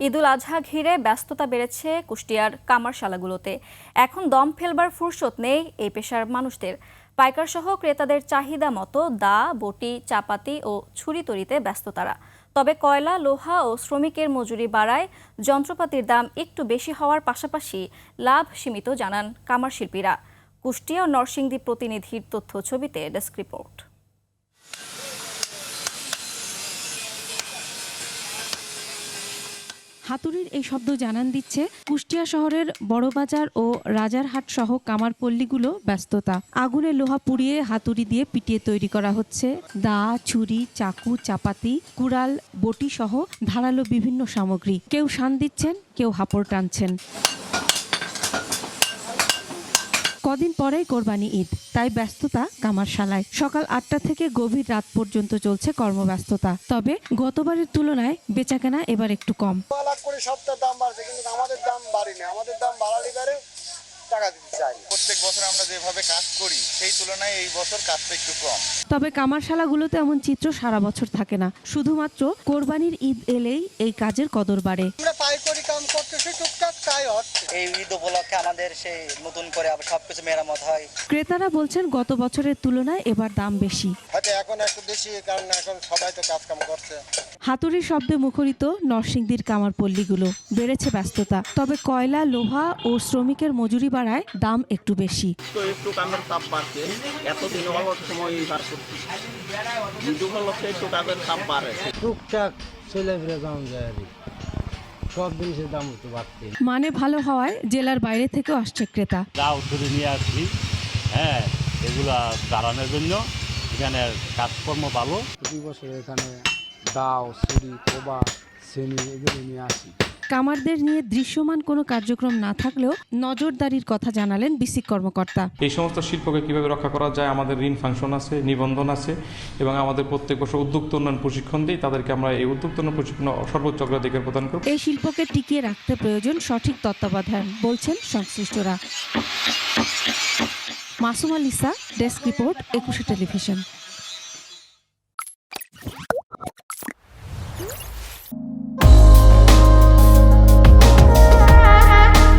ঈদুল আজহা ঘিরে ব্যস্ততা বেড়েছে কুষ্টিয়ার কামারশালাগুলোতে। এখন দম ফেলবার ফুরসত নেই এই পেশার মানুষদের। পাইকার সহ ক্রেতাদের চাহিদা মতো দা, বটি, চাপাতি ও ছুরি তরিতে ব্যস্ত তারা। তবে কয়লা, লোহা ও শ্রমিকের মজুরি বাড়ায়, যন্ত্রপাতির দাম একটু বেশি হওয়ার পাশাপাশি লাভ সীমিত, জানান কামার শিল্পীরা কুষ্টিয়া ও নরসিংদী প্রতিনিধির তথ্য ছবিতে ডেস্ক রিপোর্ট। হাতুড়ির এই শব্দ জানান দিচ্ছে, কুষ্টিয়া শহরের বড়বাজার ও রাজারহাট সহ কামারপল্লীগুলো ব্যস্ততা। আগুনে লোহা পুড়িয়ে হাতুড়ি দিয়ে পিটিয়ে তৈরি করা হচ্ছে। দা, ছুরি, চাকু, চাপাতি, কুড়াল, বটি সহ ধারালো বিভিন্ন সামগ্রী। কেউ শান দিচ্ছেন, কেউ হাপড় টানছেন। কদিন পরেই কোরবানি ঈদ তাই ব্যস্ততা কামারশালায় সকাল আটটা থেকে গভীর রাত পর্যন্ত চলছে কর্মব্যস্ততা। তবে গতবারের তুলনায় বেচাকেনা এবার একটু কম। লাখ করে সপ্তাহ দাম বাড়ছে কিন্তু আমাদের দাম বাড়েনি। আমাদের দাম বাড়ালে পারে টাকা দিতে চাই প্রত্যেক বছর আমরা যেভাবে কাজ করি সেই তুলনায় এই বছর কাজটা একটু কম। তবে কামারশালাগুলোতে এমন চিত্র সারা বছর থাকে না। শুধুমাত্র কোরবানির ঈদ এলেই এই কাজের কদর বাড়ে। আমরা পাইকারি কাম করতেছি হচ্ছে এই ঈদ উপলক্ষে আমাদের সেই নতুন করে আবার সবকিছু মেরামত হয়। ক্রেতারা বলছেন গত বছরের তুলনায় এবার দাম বেশি। হয়তো এখন একটু বেশি কারণ এখন সবাই তো কাজ করছে। হাতুড়ির শব্দে মুখরিত নরসিংদীর কামারপল্লীগুলো। বেড়েছে ব্যস্ততা। তবে কয়লা লোহা ও শ্রমিকের মজুরি বাড়ায় দাম একটু বেশি। তো একটু কামের তাপ বাড়ছে। এতদিন অল্প সময় বার করছি। ঈদ উপলক্ষে একটু কামের তাপ বাড়ে। টুকটাক দাম যায়। সব জিনিসের দাম একটু বাড়তে মানে ভালো হওয়ায় জেলার বাইরে থেকেও আসছে ক্রেতা। দাও ধরে নিয়ে আসছি হ্যাঁ এগুলা দাঁড়ানোর জন্য এখানে কাজকর্ম ভালো। প্রতি বছর এখানে দাও ছুরি কোবা শ্রেণি এগুলো নিয়ে আসি। কামারদের নিয়ে দৃশ্যমান কোনো কার্যক্রম না থাকলেও নজরদারির কথা জানালেন বিসিক কর্মকর্তা। এই সমস্ত শিল্পকে কীভাবে রক্ষা করা যায় আমাদের ঋণ ফাংশন আছে নিবন্ধন আছে এবং আমাদের প্রত্যেক বছর উদ্যোক্তা উন্নয়ন প্রশিক্ষণ দিই তাদেরকে আমরা এই উদ্যোক্তা উন্নয়ন প্রশিক্ষণ সর্বোচ্চ অগ্রাধিকার প্রদান করব। এই শিল্পকে টিকিয়ে রাখতে প্রয়োজন সঠিক তত্ত্বাবধান বলছেন সংশ্লিষ্টরা। Masum Alisa desk report Ekushey television.